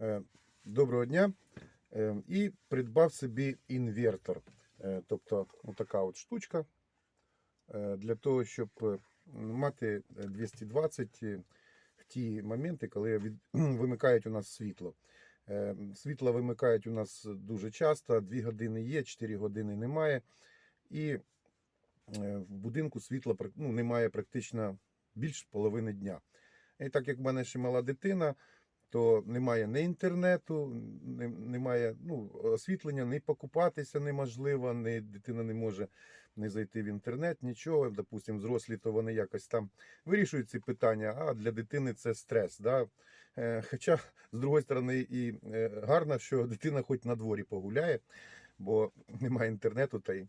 Е, Доброго дня. Е, І придбав собі інвертор. Е, Тобто така от штучка для того, щоб мати 220 в ті моменти, коли від- вимикають у нас світло. Світло вимикають у нас дуже часто, 2 години є, 4 години немає. І в будинку світла ну, немає практично більш половини дня. І так як в мене ще мала дитина, то немає ні інтернету, немає ну, освітлення, ні покупатися неможливо, ні, дитина не може не зайти в інтернет, нічого. Допустимо, взрослі, то вони якось там вирішують ці питання, а для дитини це стрес. Да? Е, Хоча, з другої сторони, і е, гарно, що дитина хоч на дворі погуляє, бо немає інтернету та й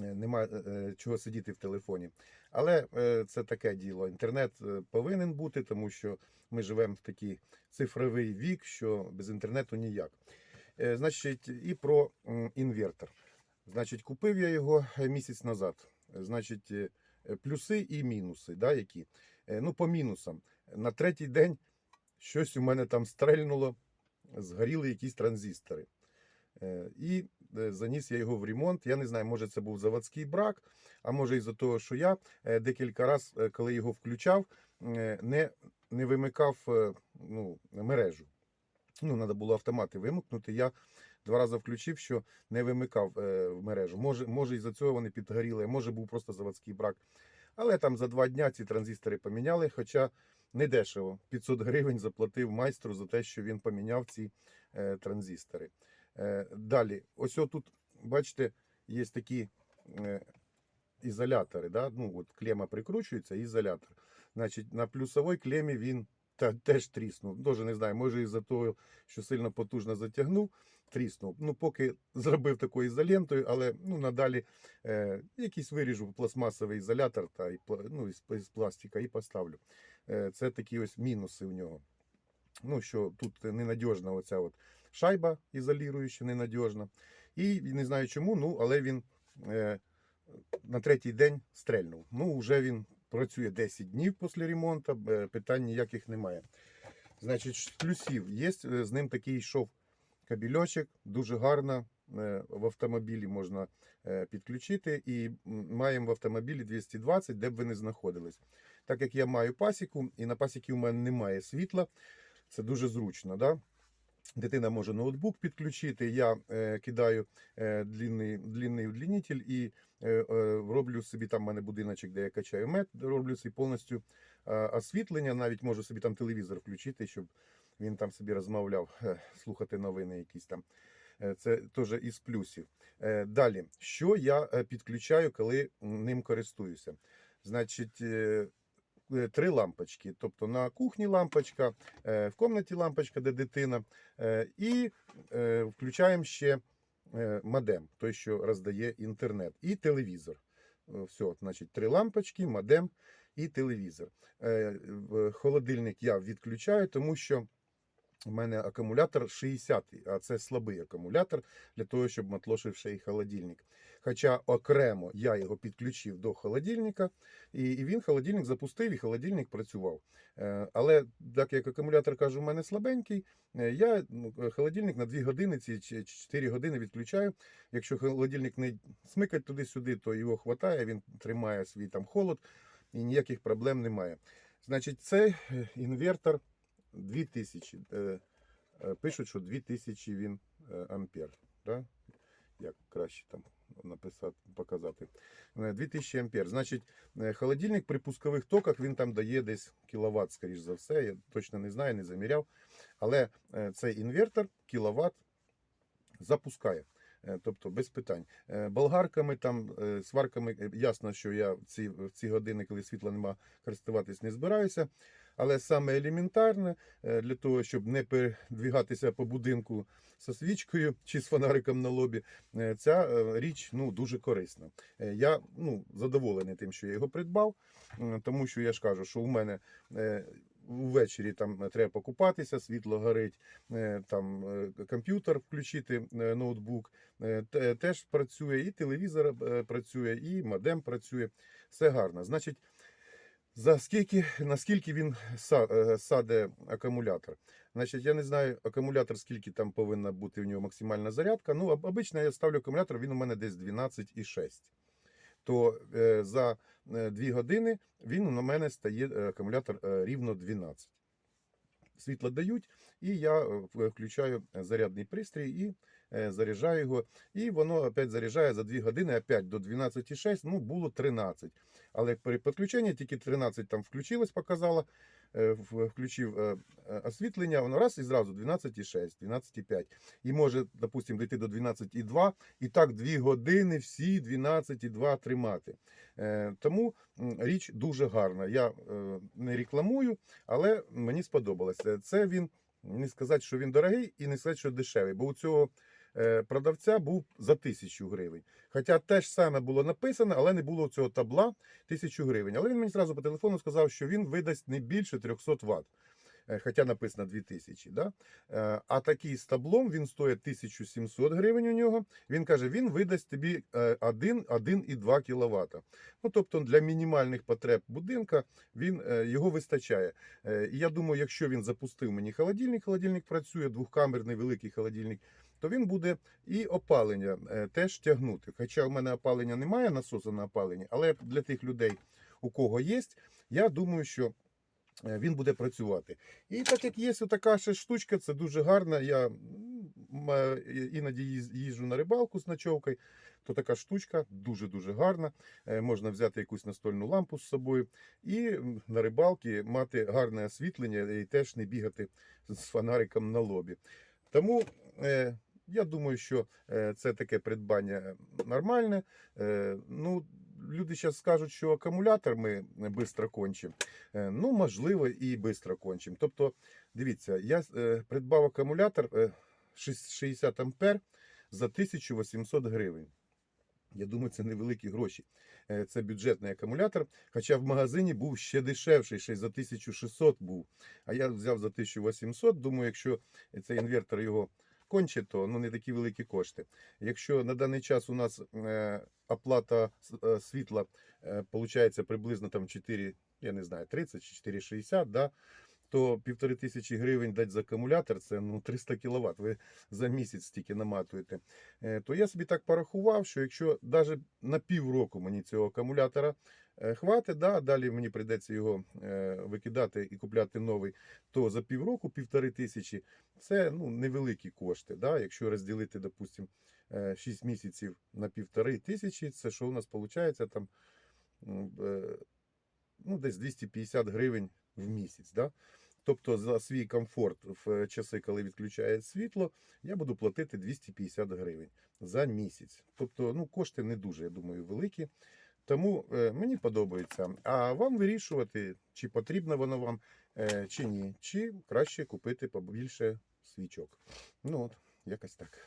е, немає е, чого сидіти в телефоні. Але е, це таке діло. Інтернет е, повинен бути, тому що ми живемо в такий цифровий вік, що без інтернету ніяк. Е, Значить, і про інвертор. Значить, купив я його е, місяць назад. Е, Значить, е, е, плюси і мінуси, да, які. Е, Ну, по мінусам. На третій день щось у мене там стрельнуло, згоріли якісь транзистори. Е, І е, заніс я його в ремонт. Я не знаю, може це був заводський брак, а може із-за того, що я е, декілька разів, коли його включав, е, не, не вимикав е, ну, мережу. Ну, треба було автомати вимкнути. Я два рази включив, що не вимикав е, в мережу. Може, може із-за цього вони підгоріли, може був просто заводський брак. Але там за два дня ці транзистори поміняли, хоча не дешево. 500 гривень заплатив майстру за те, що він поміняв ці е, транзистори. Е, далі, ось тут, бачите, є такі е, ізолятори. Да? Ну, от клема прикручується, ізолятор. Значить, на плюсовій клемі він теж тріснув. Дуже не знаю, може із-за того, що сильно потужно затягнув, тріснув. Ну, поки зробив такою ізолентою, але ну, надалі е, якийсь виріжу пластмасовий ізолятор та, і, ну, із, із пластика і поставлю. Е, це такі ось мінуси в нього. Ну, що тут ненадіжна оця от шайба ізоліруюча, ненадіжна. І не знаю чому, ну, але він е, на третій день стрельнув. Ну, вже він працює 10 днів після ремонту, е, питань ніяких немає. Значить, плюсів є е, з ним такий йшов кабельочок, дуже гарно. е, В автомобілі можна підключити, і маємо в автомобілі 220, де б ви не знаходились. Так як я маю пасіку, і на пасіки у мене немає світла, це дуже зручно. Да? Дитина може ноутбук підключити. Я е, кидаю е, длинний, длинний удлінитель і е, е, роблю собі там в мене будиночок, де я качаю мед, роблю собі повністю е, освітлення. Навіть можу собі там телевізор включити, щоб він там собі розмовляв, е, слухати новини якісь там. Е, Це теж із плюсів. Е, Далі, що я е, підключаю, коли ним користуюся? Значить, три лампочки. Тобто на кухні лампочка, е, в кімнаті лампочка, де дитина, е, і е, включаємо ще е, модем, той, що роздає інтернет, і телевізор. Е, Все, значить, три лампочки, модем і телевізор. Е, Холодильник я відключаю, тому що у мене акумулятор 60, а це слабий акумулятор для того, щоб матлошив ще й холодильник. Хоча окремо я його підключив до холодильника, і, він холодильник запустив, і холодильник працював. Е, але так як акумулятор каже, у мене слабенький, е, я ну, холодильник на 2 години чи 4 години відключаю. Якщо холодильник не смикать туди-сюди, то його хватає, він тримає свій там холод і ніяких проблем немає. Значить, цей е, інвертор 2000. Е, е, Пишуть, що 2000 він е, ампер. Да? Як краще там написати, показати. Е, 2000 ампер. Значить, е, холодильник при пускових токах він там дає десь кіловат, скоріш за все. Я точно не знаю, не заміряв. Але е, цей інвертор кіловат запускає. Е, Тобто без питань. Е, Болгарками, там, е, сварками, ясно, що я в ці, в ці години, коли світла нема, користуватись не збираюся. Але саме елементарне для того, щоб не передвігатися по будинку зі свічкою чи з фонариком на лобі, ця річ ну, дуже корисна. Я ну, задоволений тим, що я його придбав, тому що я ж кажу, що у мене ввечері там треба покупатися, світло горить, е, там е, комп'ютер включити, е, ноутбук е, теж працює, і телевізор е, працює, і модем працює. Все гарно. Значить, За скільки, наскільки він е, саде акумулятор? Значить, я не знаю, акумулятор, скільки там повинна бути в нього максимальна зарядка. Ну, обично я ставлю акумулятор, він у мене десь 12,6. То е, за 2 години він на мене стає е, акумулятор е, рівно 12. Світло дають, і я е, включаю зарядний пристрій і е, заряджаю його. І воно опять заряджає за 2 години, опять до 12,6, ну було 13. Але при підключенні тільки 13 там включилось, показало, е, включив е, е, освітлення, воно раз і зразу 12,6, 12,5. І може, допустимо, дійти до 12,2, і так 2 години всі 12,2 тримати. Е, Тому річ дуже гарна. Я е, не рекламую, але мені сподобалося. Це він, не сказати, що він дорогий, і не сказати, що дешевий. Бо у цього е, продавця був за тисячу гривень. Хоча те ж саме було написано, але не було цього табла тисячу гривень. Але він мені зразу по телефону сказав, що він видасть не більше 300 Вт. Е, Хоча написано 2000, да? Е, а такий з таблом він стоїть 1700 гривень у нього. Він каже, він видасть тобі е, 1, 1,2 кВт. Ну, тобто для мінімальних потреб будинка він, е, його вистачає. Е, І я думаю, якщо він запустив мені холодильник, холодильник працює, двохкамерний великий холодильник, то він буде і опалення е, теж тягнути. Хоча в мене опалення немає, насосу на опалення, але для тих людей, у кого є, я думаю, що е, він буде працювати. І так як є така ще штучка, це дуже гарно. Я іноді їжджу на рибалку з ночовкою, то така штучка дуже-дуже гарна. Е, Можна взяти якусь настольну лампу з собою і на рибалці мати гарне освітлення і теж не бігати з фонариком на лобі. Тому я думаю, що е, це таке придбання нормальне. Е, ну, люди зараз скажуть, що акумулятор ми швидко кончимо. Е, ну, можливо, і швидко кончимо. Тобто, дивіться, я придбав акумулятор е, 60 ампер за 1800 гривень. Я думаю, це невеликі гроші. Це бюджетний акумулятор. Хоча в магазині був ще дешевший, ще за 1600 був. А я взяв за 1800. Думаю, якщо цей інвертор його кончить, то ну, не такі великі кошти. Якщо на даний час у нас е, оплата е, світла е, приблизно там 4, я не знаю, 30 чи 4,60, да, то півтори тисячі гривень дати за акумулятор, це ну, 300 кВт. Ви за місяць стільки наматуєте. Е, то я собі так порахував, що якщо навіть на півроку мені цього акумулятора е, хватить, да, далі мені прийдеться його е, викидати і купляти новий, то за півроку півтори тисячі це ну, невеликі кошти. Да? Якщо розділити, допустимо, 6 місяців на півтори тисячі, це що у нас виходить там е, ну, десь 250 гривень в місяць. Да? Тобто за свій комфорт в часи, коли відключає світло, я буду платити 250 гривень за місяць. Тобто, ну, кошти не дуже, я думаю, великі. Тому е, мені подобається. А вам вирішувати, чи потрібно воно вам, е, чи ні, чи краще купити побільше свічок. Ну от, якось так.